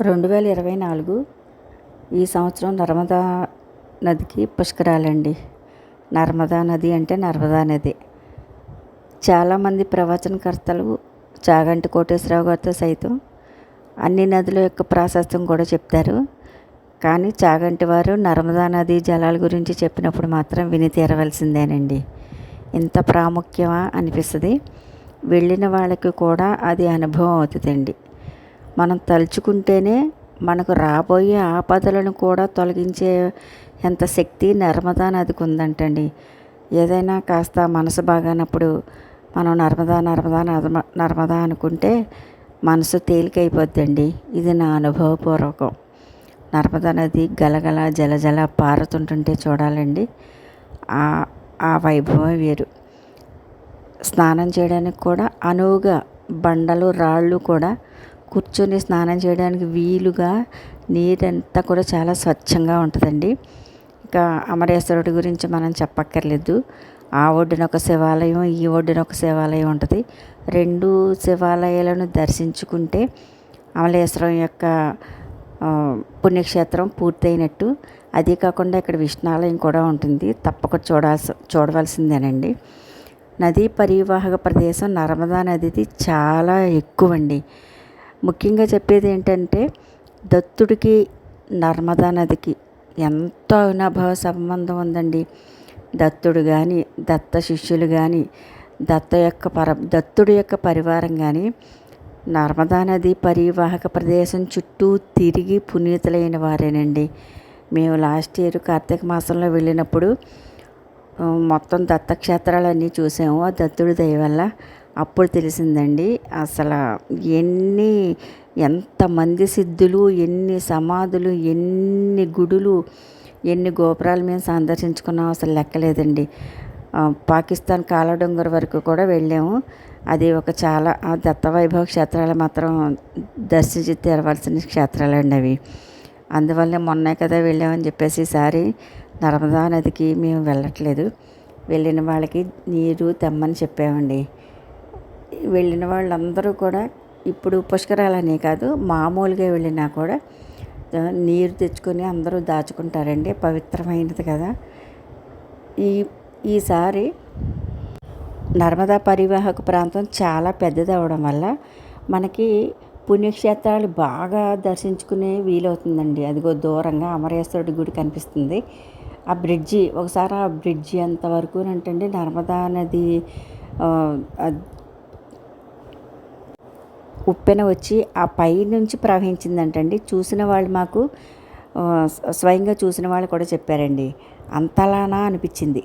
రెండు వేల ఇరవై నాలుగు ఈ సంవత్సరం నర్మదా నదికి పుష్కరాలండి. నర్మదా నది అంటే నర్మదా నది. చాలామంది ప్రవచనకర్తలు చాగంటి కోటేశ్వరరావు గారితో సైతం అన్ని నదుల యొక్క ప్రాశస్త్యం కూడా చెప్తారు. కానీ చాగంటి వారు నర్మదా నది జలాల గురించి చెప్పినప్పుడు మాత్రం విని తీరవలసిందేనండి. ఇంత ప్రాముఖ్యమా అనిపిస్తుంది. వెళ్ళిన వాళ్ళకి కూడా అది అనుభవం అవుతుందండి. మనం తలుచుకుంటేనే మనకు రాబోయే ఆపదలను కూడా తొలగించే ఎంత శక్తి నర్మదా నదికి ఉందంటండి ఏదైనా కాస్త మనసు బాగానప్పుడు మనం నర్మదా నర్మదా నర్మ నర్మదా అనుకుంటే మనసు తేలికైపోద్దండి. ఇది నా అనుభవపూర్వకం. నర్మదా నది గలగల జలజల పారుతుంటుంటే చూడాలండి. ఆ వైభవం వేరు. స్నానం చేయడానికి కూడా అనువుగా బండలు రాళ్ళు కూడా కూర్చొని స్నానం చేయడానికి వీలుగా నీరంతా కూడా చాలా స్వచ్ఛంగా ఉంటుందండి. ఇంకా అమరేశ్వరుడి గురించి మనం చెప్పక్కర్లేదు. ఆ ఒడ్డున ఒక శివాలయం ఈ ఒడ్డున ఒక శివాలయం ఉంటుంది. రెండు శివాలయాలను దర్శించుకుంటే అమలేశ్వరం యొక్క పుణ్యక్షేత్రం పూర్తయినట్టు. అదే కాకుండా ఇక్కడ విష్ణాలయం కూడా ఉంటుంది. తప్పక చూడాల్సి చూడవలసిందేనండి. నదీ పరివాహక ప్రదేశం నర్మదా నదిది చాలా ఎక్కువండి. ముఖ్యంగా చెప్పేది ఏంటంటే దత్తుడికి నర్మదా నదికి ఎంతో అవినాభావ సంబంధం ఉందండి. దత్తుడు కానీ దత్త శిష్యులు కానీ దత్త యొక్క పర దత్తుడి యొక్క పరివారం కానీ నర్మదా నది పరివాహక ప్రదేశం చుట్టూ తిరిగి పునీతులైన వారేనండి. మేము లాస్ట్ ఇయర్ కార్తీక మాసంలో వెళ్ళినప్పుడు మొత్తం దత్తక్షేత్రాలన్నీ చూసాము. ఆ దత్తుడి దయ వల్ల అప్పుడు తెలిసిందండి అసలు ఎన్ని ఎంతమంది సిద్ధులు ఎన్ని సమాధులు ఎన్ని గుడులు ఎన్ని గోపురాలు మేము సందర్శించుకున్నాం అసలు లెక్కలేదండి. పాకిస్తాన్ కాలడొంగర్ వరకు కూడా వెళ్ళాము. అది ఒక చాలా దత్తవైభవ క్షేత్రాలు మాత్రం దర్శించి తెరవలసిన క్షేత్రాలండి అవి. అందువల్ల మొన్నే కదా వెళ్ళామని చెప్పేసి ఈసారి నర్మదా నదికి మేము వెళ్ళట్లేదు. వెళ్ళిన వాళ్ళకి నీరు తెమ్మని చెప్పామండి. వెళ్ళిన వాళ్ళందరూ కూడా ఇప్పుడు పుష్కరాలనే కాదు మామూలుగా వెళ్ళినా కూడా నీరు తెచ్చుకొని అందరూ దాచుకుంటారండి. పవిత్రమైనది కదా. ఈ ఈసారి నర్మదా పరివాహక ప్రాంతం చాలా పెద్దది అవడం వల్ల మనకి పుణ్యక్షేత్రాలు బాగా దర్శించుకునే వీలవుతుందండి. అదిగో దూరంగా అమరేశ్వరుడి గుడి కనిపిస్తుంది. ఆ బ్రిడ్జి ఒకసారి ఆ బ్రిడ్జి అంతవరకు అంటే నర్మదా నది ఉప్పెన వచ్చి ఆ పై నుంచి ప్రవహించిందంటండి. చూసిన వాళ్ళు మాకు స్వయంగా చూసిన వాళ్ళు కూడా చెప్పారండి. అంతలానా అనిపించింది.